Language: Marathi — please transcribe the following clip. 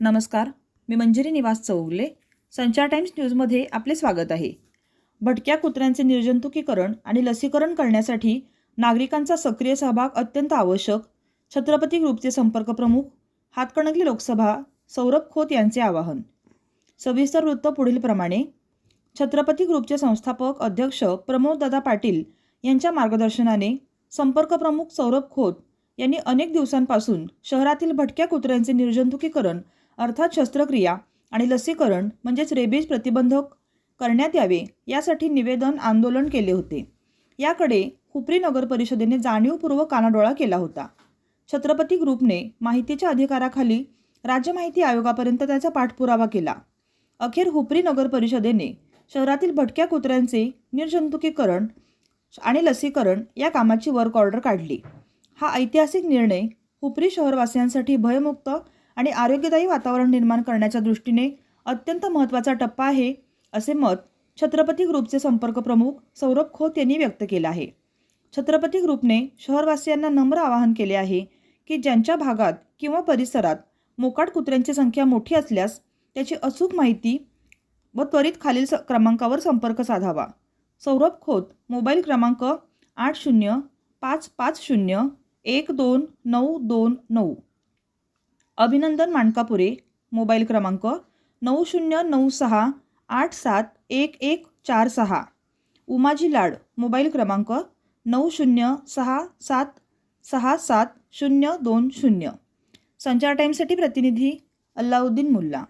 नमस्कार मी मंजिरी निवास चौगले संचार टाइम्स न्यूजमध्ये आपले स्वागत आहे. भटक्या कुत्र्यांचे निर्जंतुकीकरण आणि लसीकरण करण्यासाठी नागरिकांचा सक्रिय सहभाग अत्यंत आवश्यक छत्रपती ग्रुपचे संपर्क प्रमुख हातकणंगले लोकसभा सौरभ खोत यांचे आवाहन. सविस्तर वृत्त पुढीलप्रमाणे छत्रपती ग्रुपचे संस्थापक अध्यक्ष प्रमोददादा पाटील यांच्या मार्गदर्शनाने संपर्क प्रमुख सौरभ खोत यांनी अनेक दिवसांपासून शहरातील भटक्या कुत्र्यांचे निर्जंतुकीकरण अर्थात शस्त्रक्रिया आणि लसीकरण म्हणजेच रेबीज प्रतिबंधक करण्यात यावे यासाठी निवेदन आंदोलन केले होते. याकडे हुपरी नगर परिषदेने जाणीवपूर्वक कानाडोळा केला होता. छत्रपती ग्रुपने माहितीच्या अधिकाराखाली राज्य माहिती आयोगापर्यंत त्याचा पाठपुरावा केला. अखेर हुपरी नगर परिषदेने शहरातील भटक्या कुत्र्यांचे निर्जंतुकीकरण आणि लसीकरण या कामाची वर्क ऑर्डर काढली. हा ऐतिहासिक निर्णय हुपरी शहरवासियांसाठी भयमुक्त आणि आरोग्यदायी वातावरण निर्माण करण्याच्या दृष्टीने अत्यंत महत्त्वाचा टप्पा आहे असे मत छत्रपती ग्रुपचे संपर्क प्रमुख सौरभ खोत यांनी व्यक्त केलं आहे. छत्रपती ग्रुपने शहरवासियांना नम्र आवाहन केले आहे की ज्यांच्या भागात किंवा परिसरात मोकाट कुत्र्यांची संख्या मोठी असल्यास त्याची अचूक माहिती व त्वरित खालील स क्रमांकावर संपर्क साधावा. सौरभ खोत मोबाईल क्रमांक आठ शून्य पाच पाच शून्य एक दोन नऊ दोन नऊ. अभिनंदन माणकापुरे मोबाईल क्रमांक नऊ शून्य नऊ सहा आठ सात एक एक चार सहा. उमाजी लाड मोबाईल क्रमांक नऊ शून्य सहा सात सहा सात शून्य दोन शून्य. संचार टाईमसाठी प्रतिनिधी अल्लाउद्दीन मुल्ला.